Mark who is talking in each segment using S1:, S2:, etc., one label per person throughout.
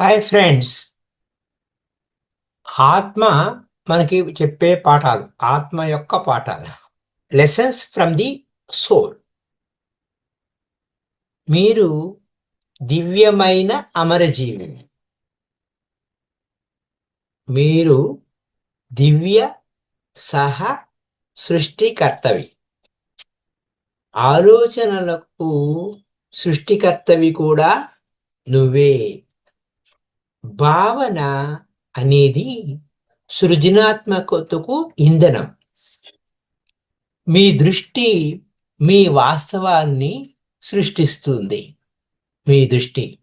S1: Hi friends ఆత్మ మనకి చెప్పే పాఠాలు ఆత్మ యొక్క పాఠాలు. లెసన్స్ ఫ్రమ్ ది సోల్ మీరు దివ్యమైన అమరజీవి మీరు దివ్య సహ సృష్టికర్తవి. ఆలోచనలకు సృష్టికర్తవి కూడా నువ్వే. భావన అనేది సృజనాత్మకతకు ఇంధనం. మీ దృష్టి మీ వాస్తవాన్ని సృష్టిస్తుంది. మీ దృష్టి.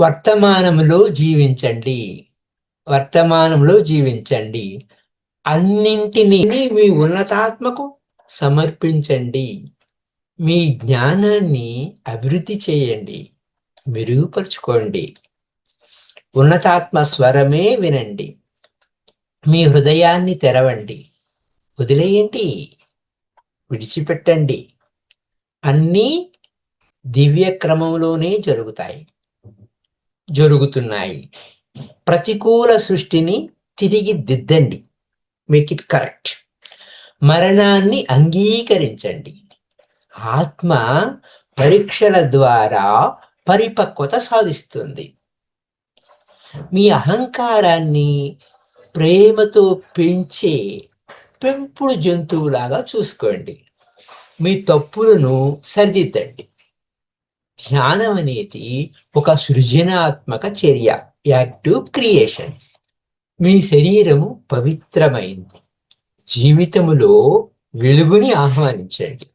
S1: వర్తమానంలో జీవించండి. వర్తమానంలో జీవించండి. అన్నింటినీ మీ ఉన్నతాత్మకు సమర్పించండి. మీ జ్ఞానాన్ని అభివృద్ధి చేయండి మెరుగుపరుచుకోండి. ఉన్నతాత్మ స్వరమే వినండి. మీ హృదయాన్ని తెరవండి. వదిలేయండి. విడిచిపెట్టండి. అన్నీ దివ్య క్రమంలోనే జరుగుతాయి. జరుగుతున్నాయి. ప్రతికూల సృష్టిని తిరిగి దిద్దండి. మేక్ ఇట్ కరెక్ట్ మరణాన్ని అంగీకరించండి. ఆత్మ పరీక్షల ద్వారా పరిపక్వత సాధిస్తుంది. మీ అహంకారాన్ని ప్రేమతో పెంచే పెంపుడు జంతువులాగా చూసుకోండి. మీ తప్పులను సరిదిద్దండి. ధ్యానం అనేది ఒక సృజనాత్మక చర్య యాక్టివ్ క్రియేషన్. మీ శరీరము పవిత్రమైంది. జీవితములో వెలుగుని ఆహ్వానించండి.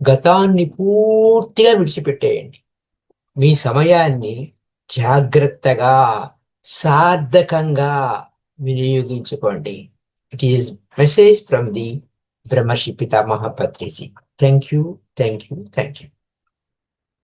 S1: గతాన్ని పూర్తిగా విడిచిపెట్టేయండి. మీ సమయాన్ని జాగ్రత్తగా సార్థకంగా వినియోగించుకోండి. It is message from the బ్రహ్మశిపిత Mahapatriji thank you thank you thank you